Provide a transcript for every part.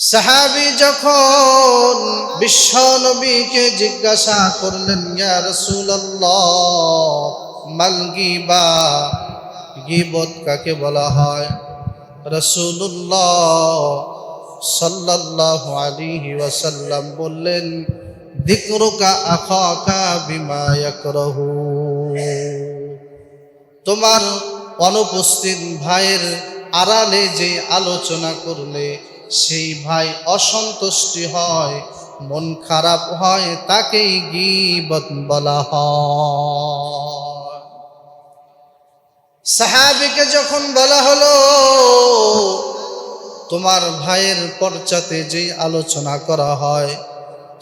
সাহাবি যখন বিশ্ব নবীকে জিজ্ঞাসা করলেন, ইয়া রাসূলুল্লাহ, মাল গিবা? গিবত কাকে বলা হয়? রাসূলুল্লাহ সাল্লাল্লাহু আলাইহি ওয়াসাল্লাম বললেন যিকরুকা আখাকা বিমা ইয়াকরাহু। তোমার অনুপস্থিত ভাইয়ের আড়ালে যে আলোচনা করলে সেই ভাই অসন্তুষ্টি হয়, মন খারাপ হয়, তাকেই গিবত বলা হয়। সাহাবিকে যখন বলা হলো, তোমার ভাইয়ের পর্চাতে যেই আলোচনা করা হয়,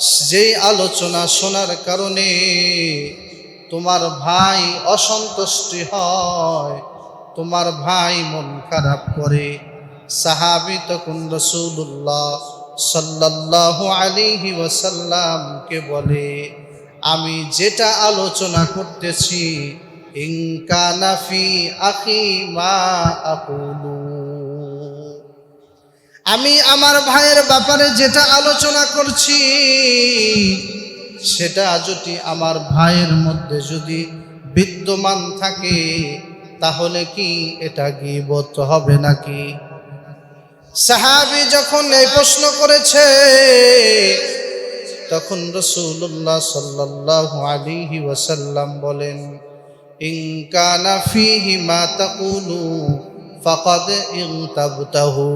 যেই আলোচনা শোনার কারণে তোমার ভাই অসন্তুষ্টি হয়, তোমার ভাই মন খারাপ করে সাহাবি তখন রসুল্লাহ সাল্লাল্লাহু আলিহি ওয়াসাল্লামকে বলে, আমি যেটা আলোচনা করতেছি ইনকানাফি আখি মা আকুলু। আমি আমার ভাইয়ের ব্যাপারে যেটা আলোচনা করছি, সেটা যদি আমার ভাইয়ের মধ্যে যদি বিদ্যমান থাকে, তাহলে কি এটা গিবত হবে নাকি? সাহাবি যখন এই প্রশ্ন করেছে, তখন রসুল্লাহ সাল্লাল্লাহু আলাইহি ওয়াসাল্লাম বলেন ইনকানা ফিহি মা তাকুলু ফাকাদ ইনতাবতাহু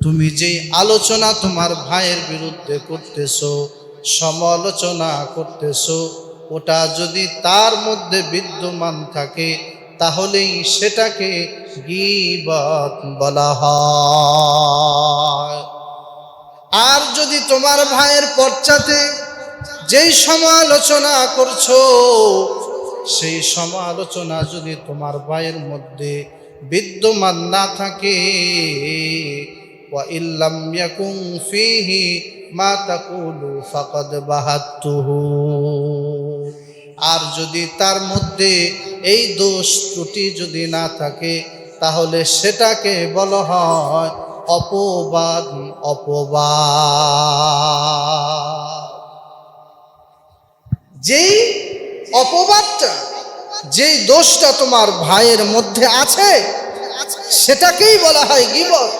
তুমি যে আলোচনা তোমার ভাইয়ের বিরুদ্ধে করতেছো, সমালোচনা করতেছো, ওটা যদি তার মধ্যে বিদ্যমান থাকে তাহলেই সেটাকে গিবত বলা হয়। আর যদি তোমার ভাইয়ের পশ্চাতে যেই সমালোচনা করছ, সেই সমালোচনা যদি তোমার ভাইয়ের মধ্যে বিদ্যমান না থাকে ইল্লাম ইয়াকুন ফিহি মা তাকুলু ফাকাদ বাহাত্তুহু। আর যদি তার মধ্যে এই দোষ ত্রুটি যদি না থাকে, তাহলে সেটাকে বলা হয় অপবাদ অপবাদ। যেই অপবাদটা, যেই দোষটা তোমার ভাইয়ের মধ্যে আছে, সেটাকেই বলা হয় গিবত।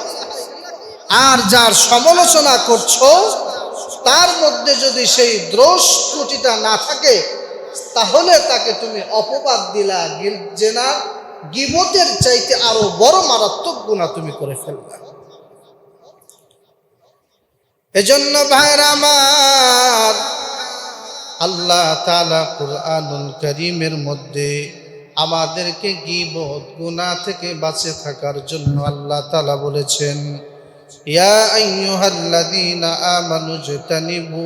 আর যার সমালোচনা করছ, তার মধ্যে যদি সেই দোষ ত্রুটিটা না থাকে তাহলে তাকে তুমি অপবাদ দিলা যে না, গিবতের চাইতে আরও বড় মারাত্মক গুণা তুমি করে ফেললা। এজন্য ভাইরা আমার, আল্লাহ তালা কুরআনুল করিমের মধ্যে আমাদেরকে গিবত গুণা থেকে বাঁচে থাকার জন্য আল্লাহ তালা বলেছেন, ইয়া আইয়ুহাল্লাযীনা আমানু জতানিবু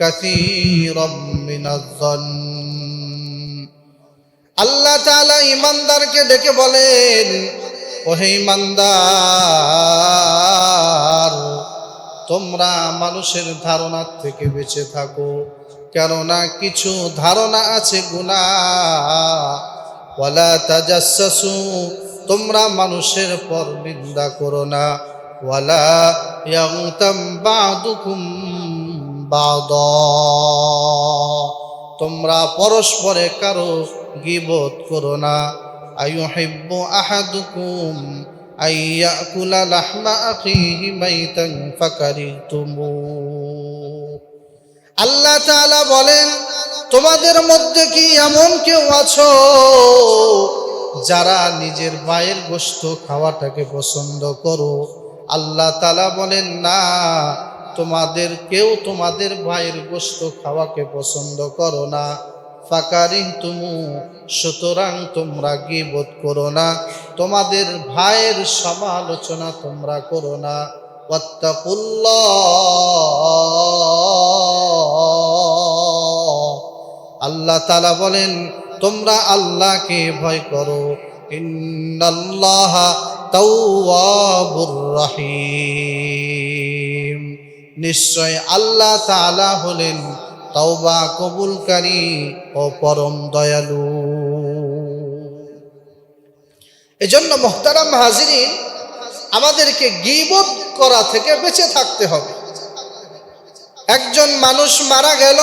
কাসীরাম মিনাজ-যন্ন আল্লাহ তাআলা ইমানদারকে ডেকে বলেন, ওহে ইমানদার তোমরা মানুষের ধারণার থেকে বেঁচে থাকো, কেননা কিছু ধারণা আছে গুণা ওয়ালা তাজাসসু তোমরা মানুষের পর নিন্দা করো না। ওয়ালা ইয়াগতাম বাদুকুম বাদ তোমরা পরস্পরে কারও গিবত করো না। আয়ুহিব্বু আহাদুকুম আইয়াকুলা লাহমা আখিহি মাইতান ফাকারিতুমু। আল্লাহ তাআলা বলেন, তোমাদের মধ্যে কি এমন কেউ আছো যারা নিজের ভাইয়ের গোস্ত খাওয়াটাকে পছন্দ করো? আল্লাহ তালা বলেন, না। তোমাদের, কেউ তোমাদের ভাইয়ের গোস্ত খাওয়াকে পছন্দ করো না। ফাকারিং তুমু সুতরাং তোমরা গিবোধ করো না। তোমাদের ভাইয়ের সমালোচনা তোমরা করো না। আল্লাহ তালা বলেন, তোমরা আল্লাহকে ভয় করো। ইন্নাল্লাহ তাওয়াবুর রহিম। নিশ্চয় আল্লাহ তাআলা হলেন তওবা কবুলকারী ও পরম দয়ালু। এজন্য মোহতারাম হাজিরিন, আমাদেরকে গিবত করা থেকে বেঁচে থাকতে হবে। একজন মানুষ মারা গেল,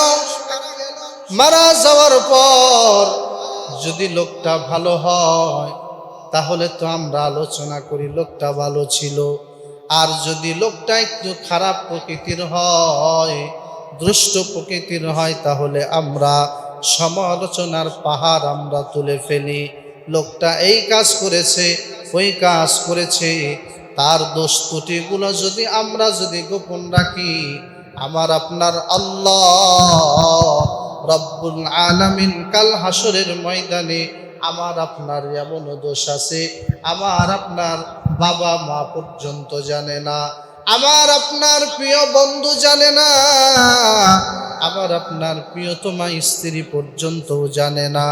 মারা যাওয়ার পর যদি লোকটা ভালো হয়, তাহলে তো আমরা আলোচনা করি, লোকটা ভালো ছিল। আর যদি লোকটা একটু খারাপ প্রকৃতির হয়, দুষ্ট প্রকৃতির হয়, তাহলে আমরা সমালোচনার পাহাড় আমরা তুলে ফেলি। লোকটা এই কাজ করেছে, ওই কাজ করেছে, তার দোষ ত্রুটিগুলো যদি আমরা যদি গোপন রাখি, আমার আপনার আল্লাহ রব্বুল আলামিন কাল হাসরের ময়দানে আমার আপনার এমন দোষ আছে, আমার আপনার বাবা মা পর্যন্ত জানে না। আমার আপনার প্রিয় বন্ধু জানে না। আমার আপনার প্রিয়তমা স্ত্রী পর্যন্তও জানে না।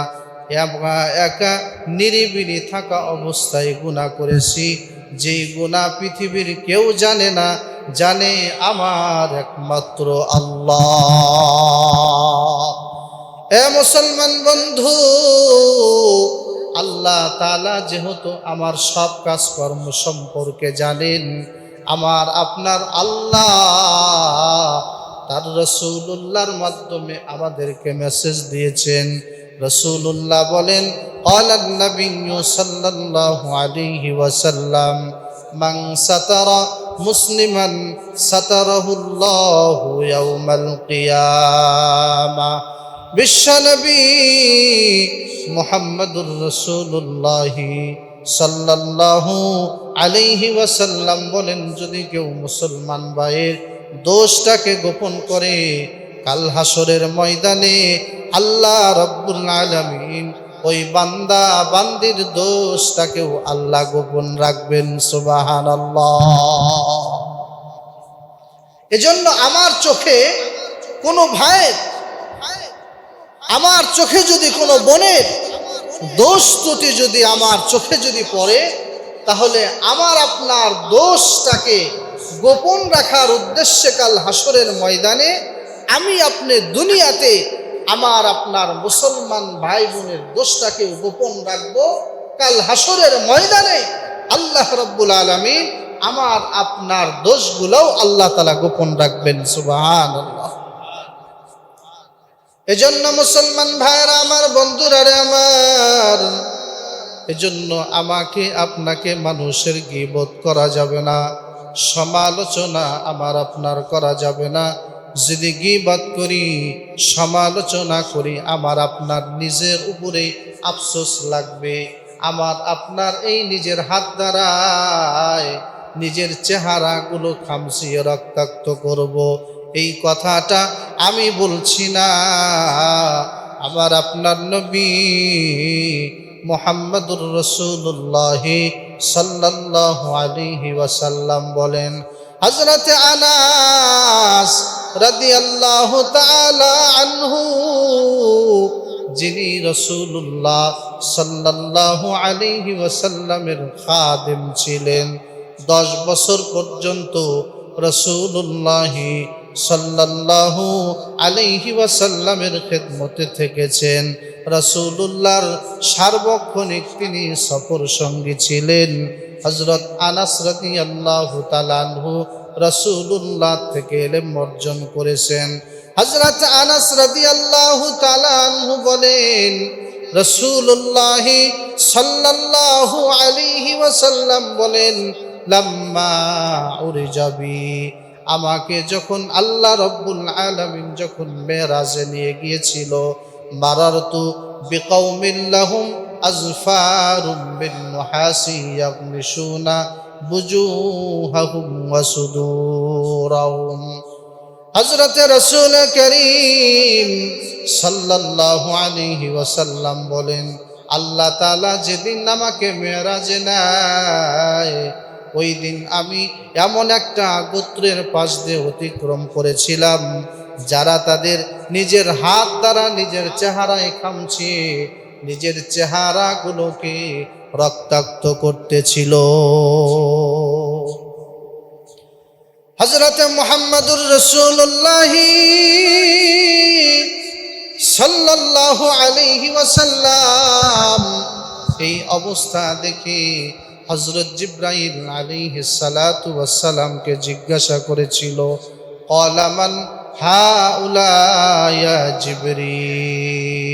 একা নিরিবিলি থাকা অবস্থায় গুণা করেছি। যেই গুণা পৃথিবীর কেউ জানে না, জানে আমার একমাত্র আল্লাহ। এ মুসলমান বন্ধু আল্লাহ তালা যেহেতু আমার সব কাজকর্ম সম্পর্কে জানেন, আমার আপনার আল্লাহ তার রসুল্লাহর মাধ্যমে আমাদেরকে মেসেজ দিয়েছেন। রসুল্লাহ বলেন মাং মুসলিমান বিশ্বনবী মোহাম্মদুর রসুল্লাহ সাল্লাল্লাহু আলাইহি ওয়াসাল্লাম বলেন, যদি কেউ মুসলমান ভাইয়ের দোষটাকে গোপন করে, কাল হাসরের ময়দানে আল্লাহ রব্বুল আলামিন ওই বান্দা বান্দির দোষটাকেও আল্লাহ গোপন রাখবেন সুবাহান এজন্য আমার চোখে কোনো ভাইয়ের আমার চোখে যদি কোনো বনের দোষ ত্রুটি যদি আমার চোখে যদি পড়ে, তাহলে আমার আপনার দোষটাকে গোপন রাখার উদ্দেশ্যে কাল হাসরের ময়দানে আমি আপনি দুনিয়াতে আমার আপনার মুসলমান ভাই বোনের দোষটাকে গোপন রাখব। কাল হাসরের ময়দানে আল্লাহ রব্বুল আলমী আমার আপনার দোষগুলোও আল্লাহ তালা গোপন রাখবেন আল্লাহ এজন্য মুসলমান ভাইরা আমার বন্ধুরা রে আমার, এজন্য আমাকে, আপনাকে মানুষের গিবোধ করা যাবে না, সমালোচনা আমার আপনার করা যাবে না। যদি গিবাদ করি, সমালোচনা করি, আমার আপনার নিজের উপরে আফসোস লাগবে। আমার আপনার এই নিজের হাত দ্বারায় নিজের চেহারাগুলো খামসিয়ে রক্তাক্ত করব। এই কথাটা আমি বলছি না। আমার আপনার নবী মোহাম্মদুর রসুল্লাহ সাল্লাহ আলিহি ওয়াসাল্লাম বলেন হজরত আনাস রাদিয়াল্লাহ তাআলা আনহু, যিনি রসুল্লাহ সাল্লাহ আলিহি ওয়াসাল্লামের খাদেম ছিলেন। দশ বছর পর্যন্ত রসুল্লাহি সাল্লাল্লাহু আলাইহি ওয়াসাল্লামের খেদমতে থেকেছেন। রসুল্লাহর সার্বক্ষণিক তিনি সফর সঙ্গী ছিলেন। হজরত আনাস রাতি আল্লাহ তালানহু রসুল্লাহ থেকে এলেম অর্জন করেছেন। হজরত আনাস রাতি আল্লাহ তালানহু বলেন রসুল্লাহি সাল্লাল্লাহু আলাইহি ওয়াসাল্লাম বলেন, লাম্মা উড়ে যাবি আমাকে যখন আল্লাহ রব্বুল আলমিন যখন মেরাজে নিয়ে গিয়েছিল আজফারুম ওয়া সুদুরাহুম। হযরতে রাসূল করিম সাল্লাল্লাহু ওয়াসাল্লাম বলেন, আল্লাহ যেদিন আমাকে মেরাজে নেয় ওই দিন আমি এমন একটা গোত্রের পাশ দিয়ে অতিক্রম করেছিলাম, যারা তাদের নিজের হাত দ্বারা নিজের চেহারায় খামছে, নিজের চেহারাগুলোকে রক্তাক্ত করতেছিল। হজরত মোহাম্মদুর রসুল্লাহ সাল্লাল্লাহু আলাইহি ওয়াসাল্লাম এই অবস্থা দেখে হজরত জিব্রাইল আলাইহি সালাতু ওয়াসসালামকে জিজ্ঞাসা করেছিল কলামান হা উলায়া জিবরিল?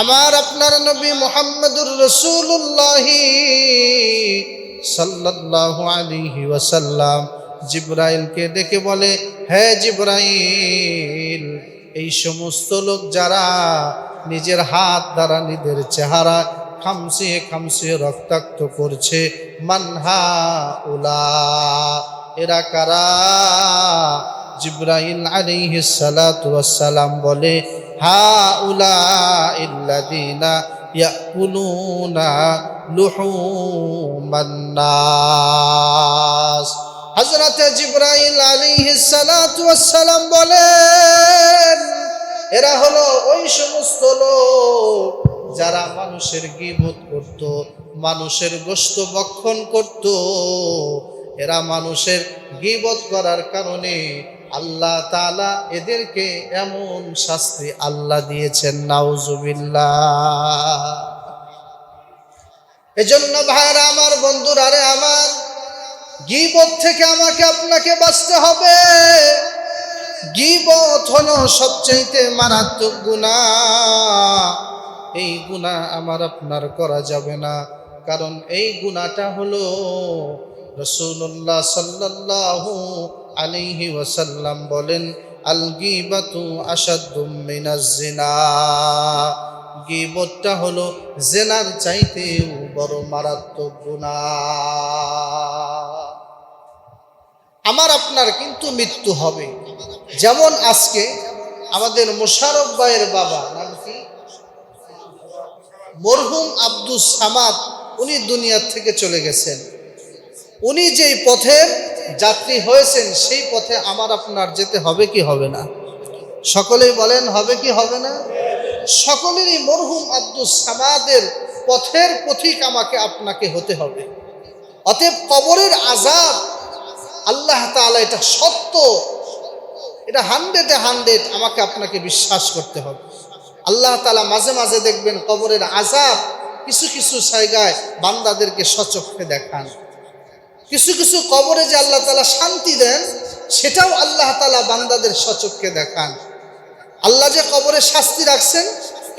আমার আপনার নবী মুহাম্মদুর রসুল্লাহি সাল্লাল্লাহু আলাইহি ওয়াসাল্লাম জিব্রাইলকে ডেকে বলে, হে জিব্রাইল, এই সমস্ত লোক যারা নিজের হাত দ্বারা নিজের চেহারা খামসিয়ে খামসিয়ে রক্তাক্ত করছে। মানহা উলা, এরা কারা? জিব্রাইল আলাইহি সালাতু ওয়াসসালাম বলে, হা উলা ইল্লাযিনা ইয়াকুলুনা লুহুমান নাস। হযরতে জিব্রাইল আলাইহিস সালাতু ওয়াসসালাম বলেন, এরা হলো ওই সমস্ত লোক যারা মানুষের গিবত করত, মানুষের গোস্ত বক্ষণ করত, এরা মানুষের গিবত করার কারণে আল্লাহ তাআলা এদেরকে এমন শাস্তি আল্লাহ দিয়েছেন, নাউজুবিল্লাহ। এজন্য ভাইরা আমার, বন্ধুরা রে আমার, গিবত থেকে আমাকে আপনাকে বাঁচতে হবে। গিবত হলো সবচাইতে মারাত্মক গুণা এই গুণা আমার আপনার করা যাবে না। কারণ এই গুণাটা হলো রসুল্লাহ সাল্লাল্লাহু আলাইহি ওয়াসাল্লাম বলেন আল গিবাতু জিনা। গিবতটা হলো জেনার চাইতেও বড় মারাত্মক গুণা আমার আপনার কিন্তু মৃত্যু হবে। যেমন আজকে আমাদের মোশারফ ভাইয়ের বাবা মরহুম আব্দুল সামাদ, উনি দুনিয়ার থেকে চলে গেছেন। উনি যেই পথের যাত্রী হয়েছেন, সেই পথে আমার আপনার যেতে হবে কি হবে না? সকলেই বলেন, হবে কি হবে না? সকলেরই মরহুম আব্দুল সামাদের পথের পথিক আমাকে আপনাকে হতে হবে। অতএব কবরের আজাব আল্লাহ তাআলা এটা সত্য। এটা হান্ড্রেডে হান্ড্রেড আমাকে আপনাকে বিশ্বাস করতে হবে। আল্লাহ তালা মাঝে মাঝে দেখবেন কবরের আজাব কিছু কিছু জায়গায় বান্দাদেরকে সচক্ষে দেখান। কিছু কিছু কবরে যে আল্লাহ তাআলা শান্তি দেন, সেটাও আল্লাহ তালা বান্দাদের সচক্ষে দেখান। আল্লাহ যে কবরে শাস্তি রাখছেন,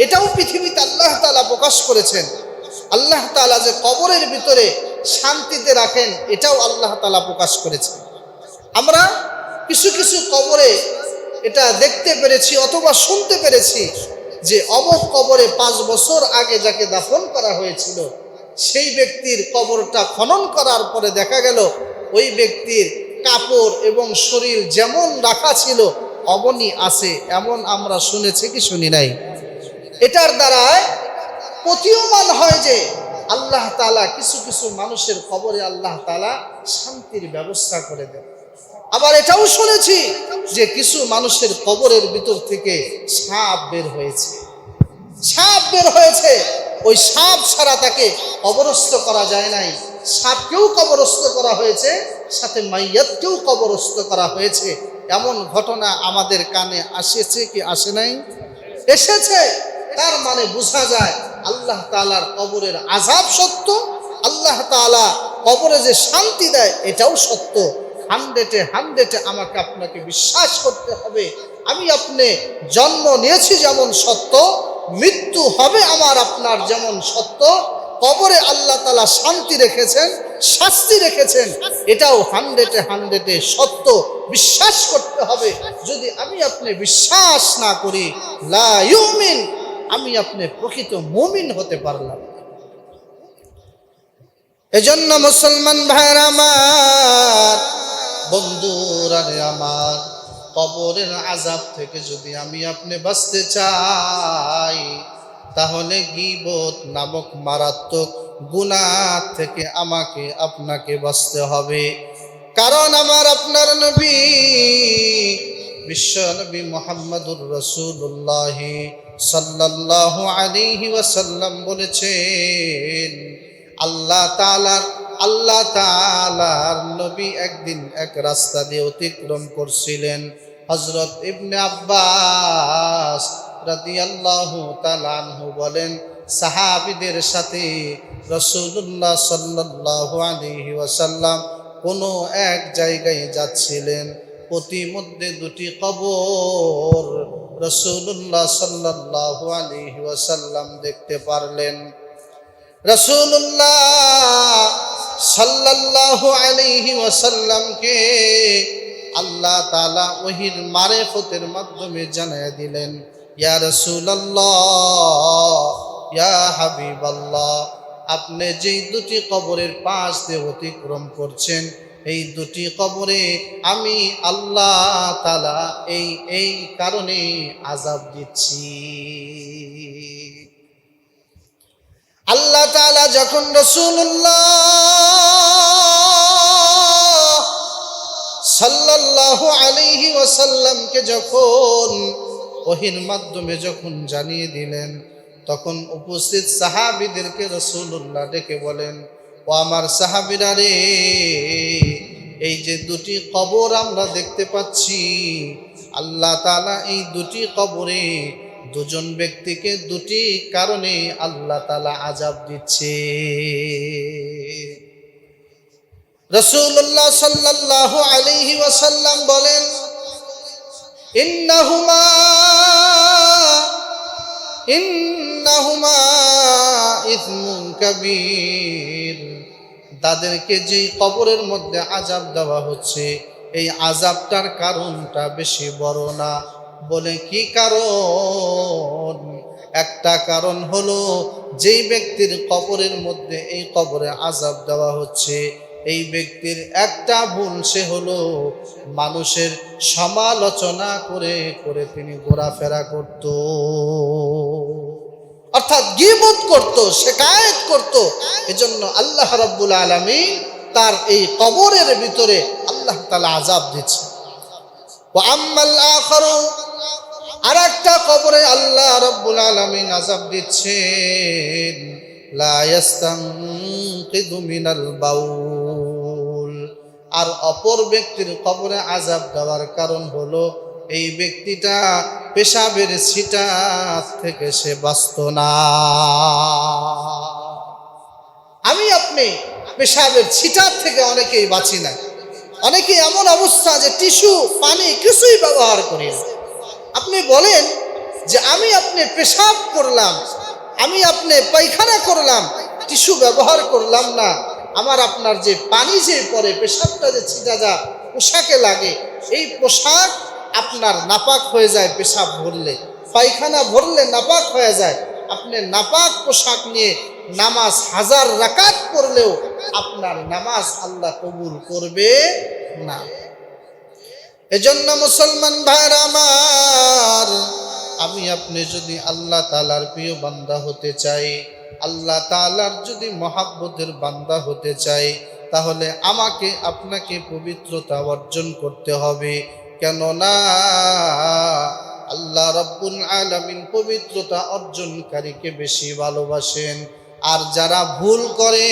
এটাও পৃথিবীতে আল্লাহ তাআলা প্রকাশ করেছেন। আল্লাহ তাআলা যে কবরের ভিতরে শান্তিতে রাখেন, এটাও আল্লাহ তালা প্রকাশ করেছেন। আমরা কিছু কিছু কবরে এটা দেখতে পেরেছি অথবা শুনতে পেরেছি যে অমক কবরে পাঁচ বছর আগে যাকে দাফন করা হয়েছিল, সেই ব্যক্তির কবরটা খনন করার পরে দেখা গেল, ওই ব্যক্তির কাপড় এবং শরীর যেমন রাখা ছিল অমনই আছে। এমন আমরা শুনেছি কি শুনি নাই? এটার দ্বারায় প্রতীয়মান হয় যে আল্লাহ তালা কিছু কিছু মানুষের কবরে আল্লাহ তালা শান্তির ব্যবস্থা করে দেন। আবার এটাও শুনেছি যে কিছু মানুষের কবরের ভিতর থেকে সাপ বের হয়েছে। সাপ বের হয়েছে। ওই সাপ ছাড়া তাকে কবরস্থ করা যায় নাই। সাপকেও কবরস্থ করা হয়েছে, সাথে মাইয়াতকেও কবরস্থ করা হয়েছে। এমন ঘটনা আমাদের কানে আসেছে কি আসে নাই? এসেছে। তার মানে বোঝা যায় আল্লাহ তালার কবরের আজাব সত্য। আল্লাহ তালা কবরে যে শান্তি দেয়, এটাও সত্য। হান্ড্রেডে হান্ড্রেডে আমাকে আপনাকে বিশ্বাস করতে হবে। আমি আপনি জন্ম নিয়েছি যেমন সত্য, মৃত্যু হবে আমার আপনার যেমন সত্য। কবরে আল্লাহ তালা শান্তি রেখেছেন, শাস্তি রেখেছেন। এটাও হান্ড্রেডে হান্ড্রেডে সত্য। বিশ্বাস করতে হবে। যদি আমি আপনি বিশ্বাস না করি, লা ইউমিন, আমি আপনি প্রকৃত মুমিন হতে পারলাম। এজন্য মুসলমান ভাইয়ের আমার বন্ধুরা রে আমার, কবরের আজাব থেকে যদি আমি আপনি বাঁচতে চাই, তাহলে গিবত নামক মারাত্মক গুণা থেকে আমাকে আপনাকে বাঁচতে হবে। কারণ আমার আপনার নবী, বিশ্ব নবী মোহাম্মদুর রসুল্লাহ সাল্লাল্লাহু আলাইহি ওয়াসাল্লাম বলেছেন, আল্লাহ তাআলার আল্লাহ তাআলার নবী একদিন এক রাস্তা দিয়ে অতিক্রম করছিলেন। হজরত ইবনে আব্বাস রাদিয়াল্লাহু তাআলা আনহু বলেন, সাহাবিদের সাথে রসুল্লাহ সাল্লাহ আলহি ওয়াসাল্লাম কোনো এক জায়গায় যাচ্ছিলেন। প্রতিমধ্যে দুটি কবর রসুল্লাহ সাল্লাহ আলহি ওয়াসাল্লাম দেখতে পারলেন। রসুল্লাহ সাল্লাহ আলহি ওয়াসাল্লামকে আল্লাহ তালা ওহির মারেফতের মাধ্যমে জানায় দিলেন, ইয়া রসুল্লাহ ইয়া হাবিবাল্লাহ, আপনি যেই দুটি কবরের পাশ দিয়ে অতিক্রম করছেন, এই দুটি কবরে আমি আল্লাহ তালা এই এই কারণে আজাব দিচ্ছি। আল্লাহ তালা যখন রসুল্লাহ সাল্লাল্লাহু আলাইহি ওয়াসাল্লামকে যখন ওহির মাধ্যমে যখন জানিয়ে দিলেন, তখন উপস্থিত সাহাবিদেরকে রসুল্লাহ ডেকে বলেন, ও আমার সাহাবিরা রে, এই যে দুটি কবর আমরা দেখতে পাচ্ছি, আল্লাহ তালা এই দুটি কবরে দুজন ব্যক্তিকে দুটি কারণে আল্লাহ তালা আজাব দিচ্ছে। রসুল্লাহ সাল্লাহ আলিহি ওয়াসাল্লাম বলেন, ইন্নাহুমা ইন্নাহুমা ইসমুন কবির। তাদেরকে যেই কবরের মধ্যে আজাব দেওয়া হচ্ছে, এই আজাবটার কারণটা বেশি বড় না। বলে, কি কারণ? একটা কারণ হলো, যেই ব্যক্তির কবরের মধ্যে এই কবরে আজাব দেওয়া হচ্ছে, এই ব্যক্তির একটা ভুল সে হলো, মানুষের সমালোচনা করে করে তিনি ঘোরাফেরা করত। অর্থাৎ গিবত করত, শেকায়ত করত। এজন্য আল্লাহ রব্বুল আলমী তার এই কবরের ভিতরে আল্লাহ তালা আজাব দিচ্ছে আর একটা কবরে আল্লাহ রব্বুল আলমিন আজাব দিচ্ছেন আর অপর ব্যক্তির কবরে আজাব দেওয়ার কারণ হলো, এই ব্যক্তিটা পেশাবের ছিটা থেকে সে বাঁচত না। আমি আপনি পেশাবের ছিটার থেকে অনেকেই বাঁচি না অনেকে এমন অবস্থা যে টিস্যু, পানি কিছুই ব্যবহার করি না। আপনি বলেন যে আমি আপনি পেশাব করলাম, আমি আপনি পায়খানা করলাম, টিস্যু ব্যবহার করলাম না। আমার আপনার যে পানি যে পরে, পেশাবটা যে ছিটা যা পোশাকে লাগে, এই পোশাক আপনার নাপাক হয়ে যায় পেশাব ভরলে। পায়খানা ভরলে নাপাক হয়ে যায়। আপনি নাপাক পোশাক নিয়ে নামাজ হাজার রাকাত করলেও আপনার নামাজ আল্লাহ কবুল করবে না। এজন্য মুসলমান ভাইরা আমার, আমি আপনি যদি আল্লাহ তালার প্রিয় বান্দা হতে চাই, আল্লাহ তালার যদি মহাব্বতের বান্দা হতে চাই, তাহলে আমাকে, আপনাকে পবিত্রতা অর্জন করতে হবে। কেননা আল্লাহ রব্বুল আলমিন পবিত্রতা অর্জনকারীকে বেশি ভালোবাসেন। আর যারা ভুল করে,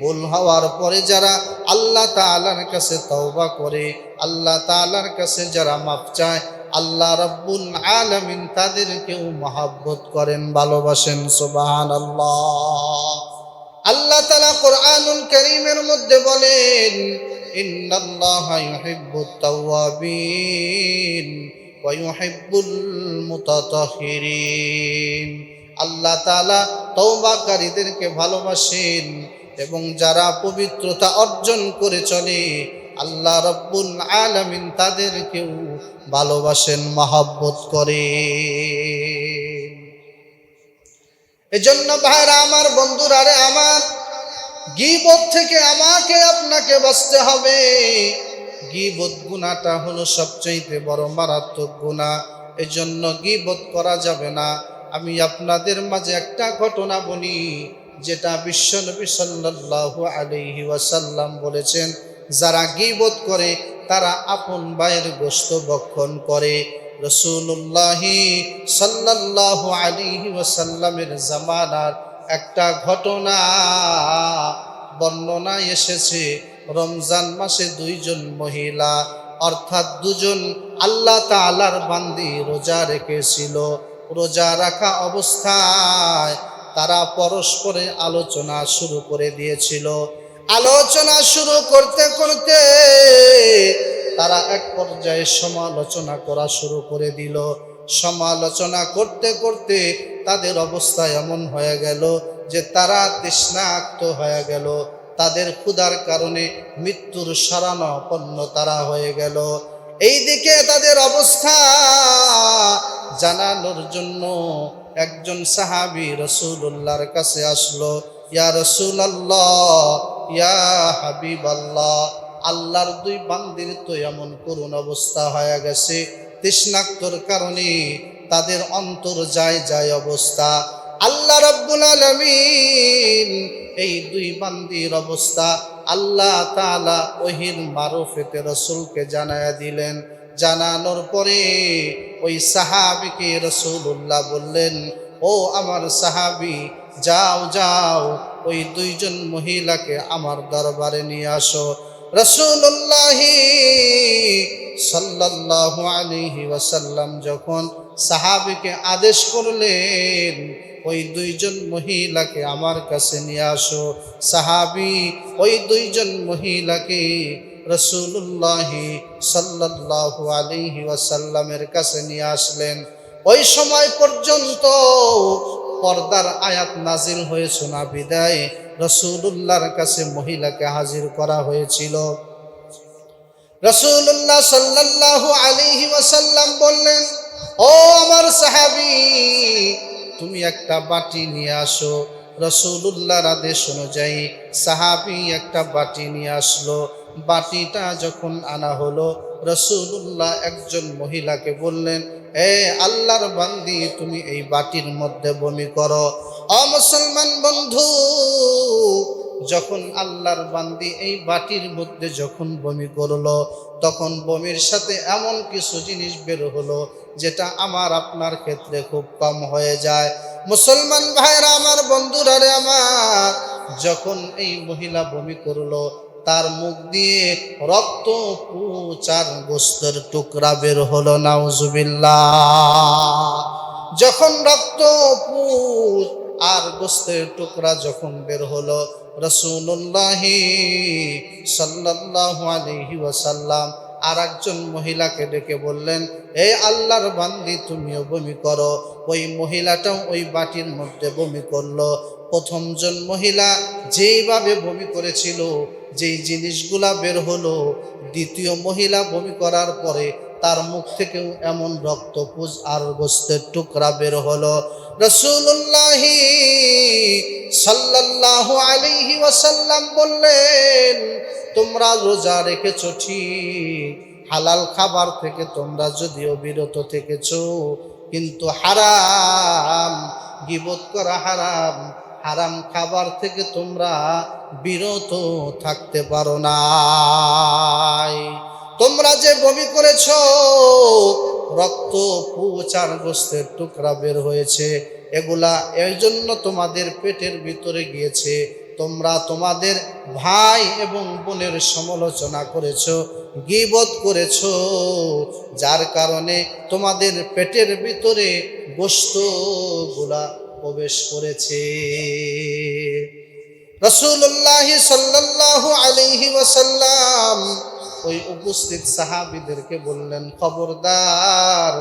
ভুল হওয়ার পরে যারা আল্লাহ তালার কাছে তওবা করে, আল্লাহ তালার কাছে যারা মাপ চায়, আল্লাহ রব্বুল আলমিন তাদেরকেও মহাব্বত করেন, ভালোবাসেন সুবাহান আল্লাহ আল্লাহ তালা কোরআনুল করিমের মধ্যে বলেন, ইন্নাল্লাহ ইউহিব্বুত তাওয়াবিন। ওয়া ইউহিব্বুল মুতাতাহহিরিন আল্লাহ তাআলা তওবাকারীদেরকে ভালোবাসেন এবং যারা পবিত্রতা অর্জন করে চলে, আল্লাহ রব্বুল আলামিন তাদেরকেও ভালোবাসেন, মহাব্বত করে এজন্য ভাইরা আমার, বন্ধুরা আমার, গিবত থেকে আমাকে আপনাকে বাঁচতে হবে। গিবত গুণাটা হলো সবচেয়ে বড় মারাত্মক গুণা। এজন্য গিবত করা যাবে না। আমি আপনাদের মাঝে একটা ঘটনা বলি, যেটা বিশ্বনবী সাল্লাল্লাহু আলাইহি ওয়াসাল্লাম বলেছেন, যারা গিবত করে, তারা আপন ভাইয়ের গোস্ত বক্ষণ করে। রসুল্লাহি সাল্লাল্লাহু আলাইহি ওয়াসাল্লামের জামানার একটা ঘটনা বর্ণনা এসেছে। রমজান মাসে দুইজন মহিলা, অর্থাৎ দুজন আল্লাহ তালার বান্দি রোজা রেখেছিল। রোজা রাখা অবস্থায় তারা পরস্পরে আলোচনা শুরু করে দিয়েছিল। আলোচনা শুরু করতে করতে তারা এক পর্যায়ে সমালোচনা করা শুরু করে দিল। সমালোচনা করতে করতে তাদের অবস্থা এমন হয়ে গেল যে তারা তৃষ্ণাক্ত হয়ে গেল। তাদের ক্ষুধার কারণে মৃত্যুর শরণাপন্ন তারা হয়ে গেল। এই দিকে তাদের অবস্থা জানানোর জন্য একজন সাহাবি রসুল্লাহর কাছে আসলো, ইয়া রসুল আল্লাহ ইয়া হাবিব আল্লাহ আল্লাহর দুই বান্দির তো এমন করুণ অবস্থা হয়ে গেছে। তৃষ্ণাক্তর কারণে তাদের অন্তর যায় যায় অবস্থা। আল্লাহ রব্বুল আলমিন এই দুই বান্দির অবস্থা আল্লাহ তাআলা ওহির মারুফেতে রসুলকে জানায়া দিলেন। জানানোর পরে ওই সাহাবিকে রসুল্লাহ বললেন, ও আমার সাহাবি, যাও যাও, ওই দুইজন মহিলাকে আমার দরবারে নিয়ে আসো। রসুল্লাহি সাল্লাল্লাহু আলাইহি ওয়াসাল্লাম যখন সাহাবিকে আদেশ করলেন ওই দুইজন মহিলাকে আমার কাছে নিয়ে আসো। সাহাবি, ওই দুইজন মহিলাকে রসুল্লাহি সাল্লাল্লাহু আলাইহি ওয়াসাল্লামের কাছে নিয়ে আসলেন। ওই সময় পর্যন্ত পর্দার আয়াত নাজিল হয়েছে না, বিদায় রসুল্লাহর কাছে মহিলাকে হাজির করা হয়েছিল। রসুল্লাহ সাল্লাল্লাহু আলাইহি ওয়াসাল্লাম বললেন, ও আমার সাহাবি তুমি একটা বাটি নিয়ে আসো। রসুল্লাহর আদেশ অনুযায়ী সাহাবি একটা বাটি নিয়ে আসলো। বাটিটা যখন আনা হলো রসুল্লাহ একজন মহিলাকে বললেন, এ আল্লাহর বান্দি, তুমি এই বাটির মধ্যে বমি করো। অ মুসলমান বন্ধু যখন আল্লাহর বান্দি এই বাটির মধ্যে যখন বমি করল, তখন বমির সাথে এমন কিছু জিনিস বের হলো যেটা আমার আপনার ক্ষেত্রে খুব কম হয়ে যায়। মুসলমান ভাইরা আমার বন্ধুরা রে আমার, যখন এই মহিলা বমি করল, তার মুখ দিয়ে রক্ত পুচার গোস্তের টুকরা বের হলো, নাউজুবিল্লাহ। যখন রক্ত পুচ আর গোস্তের টুকরা যখন বের হলো রসুল্লাহি সাল্লাল্লাহু আলাইহি ওয়াসাল্লাম আর একজন মহিলাকে ডেকে বললেন এই আল্লাহর বান্দি, তুমিও বমি করো। ওই মহিলাটাও ওই বাটির মধ্যে বমি করল। প্রথমজন মহিলা যেইভাবে বমি করেছিল, যেই জিনিসগুলা বের হলো, দ্বিতীয় মহিলা বমি করার পরে তার মুখ থেকেও এমন রক্তপুজ আর গোস্তের টুকরা বের হলো। রসুল্লাহি সাল্লাল্লাহু আলিহি ওয়াসাল্লাম বললেন, তোমরা রোজা রেখেছ ঠিক, হালাল খাবার থেকে তোমরা যদিও বিরত থেকেছ, কিন্তু হারাম, গিবত করা হারাম হারাম খাবার থেকে তোমরা বিরত থাকতে পারো নাই। তোমরা যে বমি করেছ, রক্ত পুচার গোস্তের টুকরা বের হয়েছে। এগুলা এর জন্য তোমাদের পেটের ভিতরে গিয়েছে। তোমরা তোমাদের ভাই এবং বোনের সমালোচনা করেছ, গিবত করেছ, যার কারণে তোমাদের পেটের ভিতরে গোস্তগুলা প্রবেশ করেছে। রসুল্লাহ সাল্লাল্লাহু আলাইহি ওয়াসাল্লাম ওই উপস্থিত সাহাবিদেরকে বললেন, খবরদার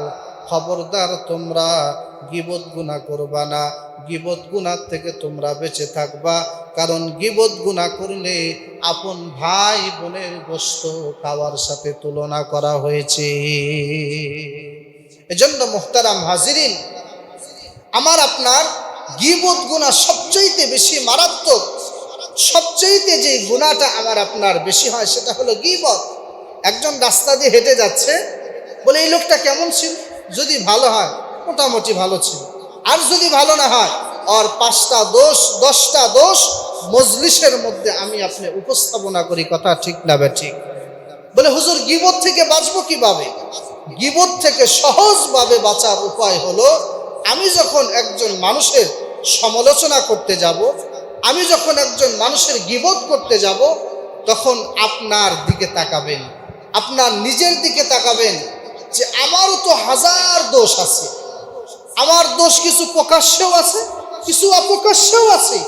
খবরদার, তোমরা গিবত গুণা করবা না। গিবত গুণার থেকে তোমরা বেঁচে থাকবা। কারণ গিবত গুণা করলে আপন ভাই বোনের গোস্ত খাওয়ার সাথে তুলনা করা হয়েছে। এজন্য মোহতারাম হাজিরিন, আমার আপনার গিবত গুণা সবচাইতে বেশি মারাত্মক সবচাইতে যে গুণাটা আমার আপনার বেশি হয় সেটা হলো গিবত। একজন রাস্তা দিয়ে হেঁটে যাচ্ছে, বলে, এই লোকটা কেমন ছিল? যদি ভালো হয়, মোটামুটি ভালো ছিল। আর যদি ভালো না হয়, আর পাঁচটা দোষ, দশটা দোষ মজলিসের মধ্যে আমি আপনি উপস্থাপনা করি, কথা ঠিক না ঠিক? বলে, হুজুর, গিবত থেকে বাঁচবো কীভাবে? গিবত থেকে সহজভাবে বাঁচার উপায় হলো, আমি যখন একজন মানুষের সমালোচনা করতে যাব আমি যখন একজন মানুষের গিবত করতে যাব, তখন আপনার দিকে তাকাবেন। আপনার নিজের দিকে তাকাবেন যে আমারও তো হাজার দোষ আছে। আমার দোষ কিছু প্রকাশ্যেও আছে, কিছু অপ্রকাশ্যেও আছে।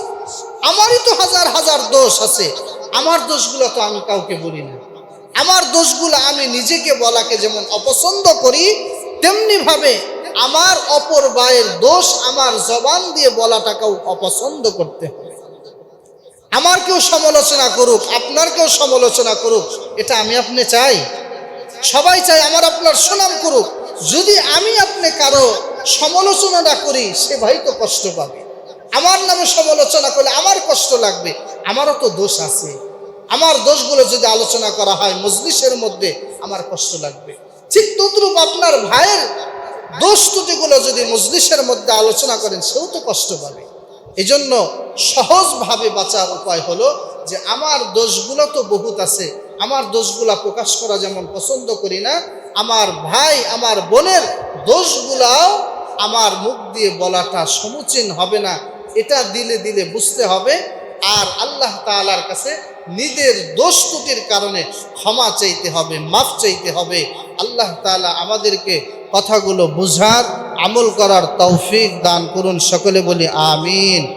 আমারই তো হাজার হাজার দোষ আছে। আমার দোষগুলো তো আমি কাউকে বলি না। আমার দোষগুলো আমি নিজেকে বলাকে যেমন অপছন্দ করি তেমনি ভাবে আমার অপর বায়ের দোষ আমার জবান দিয়ে বলাটাকেও অপছন্দ করতে হবে আমার কেউ সমালোচনা করুক, আপনার কেউ সমালোচনা করুক, এটা আমি আপনি চাই। সবাই চাই আমার আপনার সুনাম করুক। যদি আমি আপনি কারও সমালোচনাটা করি, সে ভাই তো কষ্ট পাবে। আমার নামে সমালোচনা করলে আমার কষ্ট লাগবে, আমারও তো দোষ আছে। আমার দোষগুলো যদি আলোচনা করা হয়, মজলিসের মধ্যে আমার কষ্ট লাগবে। ঠিক তদ্রুপ আপনার ভাইয়ের দোষ ত্রুটিগুলো যদি মজলিসের মধ্যে আলোচনা করেন, সেও তো কষ্ট পাবে। এই জন্য সহজভাবে বাঁচার উপায় হলো যে আমার দোষগুলো তো বহুত আছে, আমার দোষগুলা প্রকাশ করা যেমন পছন্দ করি না, আমার ভাই, আমার বোনের দোষগুলাও আমার মুখ দিয়ে বলাটা সমুচীন হবে না, এটা দিলে দিলে বুঝতে হবে, আর আল্লাহ তালার কাছে নিজের দোষ ত্রুটির কারণে ক্ষমা চাইতে হবে, মাফ চাইতে হবে। আল্লাহ তালা আমাদেরকে কথাগুলো বুঝার, আমল করার তৌফিক দান করুন। সকলে বলি আমিন।